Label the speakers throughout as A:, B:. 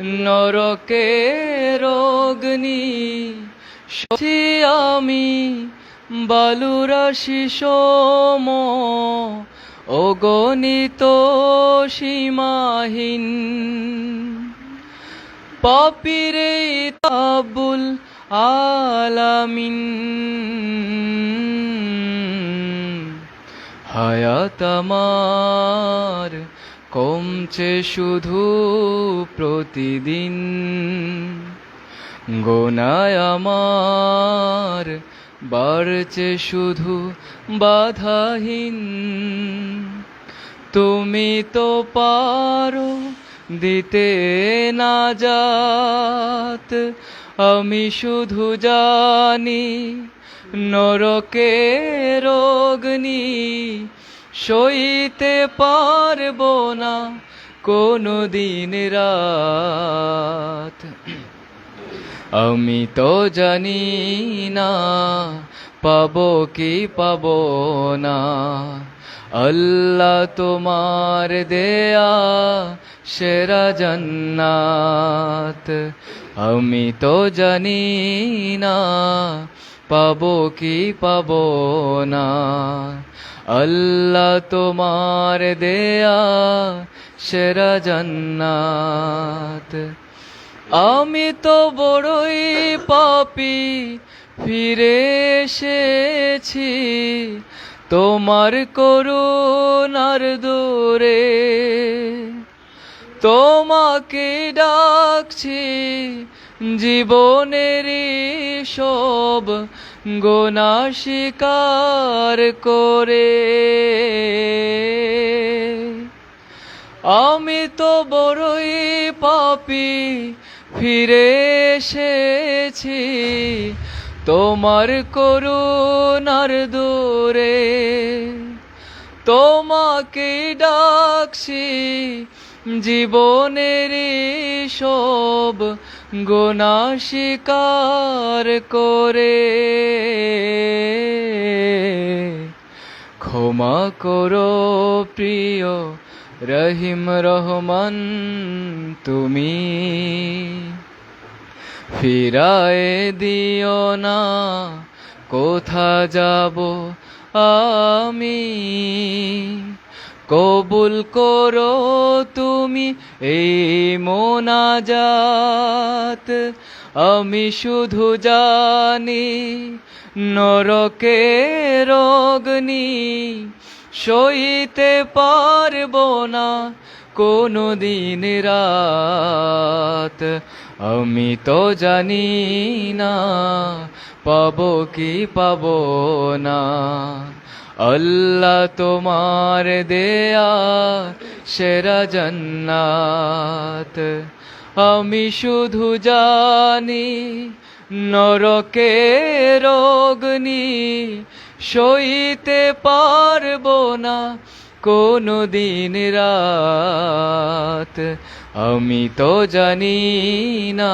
A: নরকে রোগনি সছি আমি বালুরাশি সোম অগণিত সীমাহীন। পাপিরে তাবুল আলামিন। হায়াত আমার কমছে শুধু প্রতিদিন। গোনায় আমার বাড়ছে শুধু বাধাহীন। তুমি তো পারো দিতে না যাত, আমি শুধু জানি নরকে রোগনি সইতে পারব না কোনো দিন রাত। আমি তো জানি না পাবো কি পাবো না। আল্লাহ তোমার দেয়া সেরা জান্নাত। আমি তো জানি না পাবো কি পাবো না? আল্লাহ তোমার দেয়া সেরা জান্নাত। আমি তো বড়ই পাপি, ফিরে এসেছি তোমার করুণার দূরে। তোমাকে ডাকছি জীবনের সব গোনা স্বীকার করে। আমি তো বড়ই পাপি, ফিরে এসেছি তোমার করুণার দূরে। তোমাকে ডাকছি জীবনের সব গোনা স্বীকার করে। ক্ষমা করো প্রিয় রহিম রহমান, তুমি ফিরায় দিও না, কোথা যাব আমি? কবুল করো তুমি এই মোনাজাত। আমি শুধু জানি নরকে রোগনি, সইতে পারব না কোনো দিন রাত। আমি তো জানি না পাবো কি পাবো না। আল্লাহ তোমার দেয়া সেরা জান্নাত। আমি শুধু জানি, নরকে রোগনি সইতে পারব না কোনো দিন রাত। আমি তো জানি না,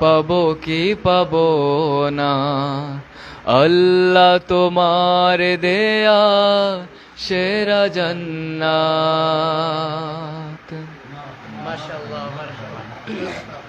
A: পাবো কি পাবো না। আল্লাহ তোমার দেয়া সেরা জান্নাত।
B: মাশাআল্লাহ মাশাআল্লাহ।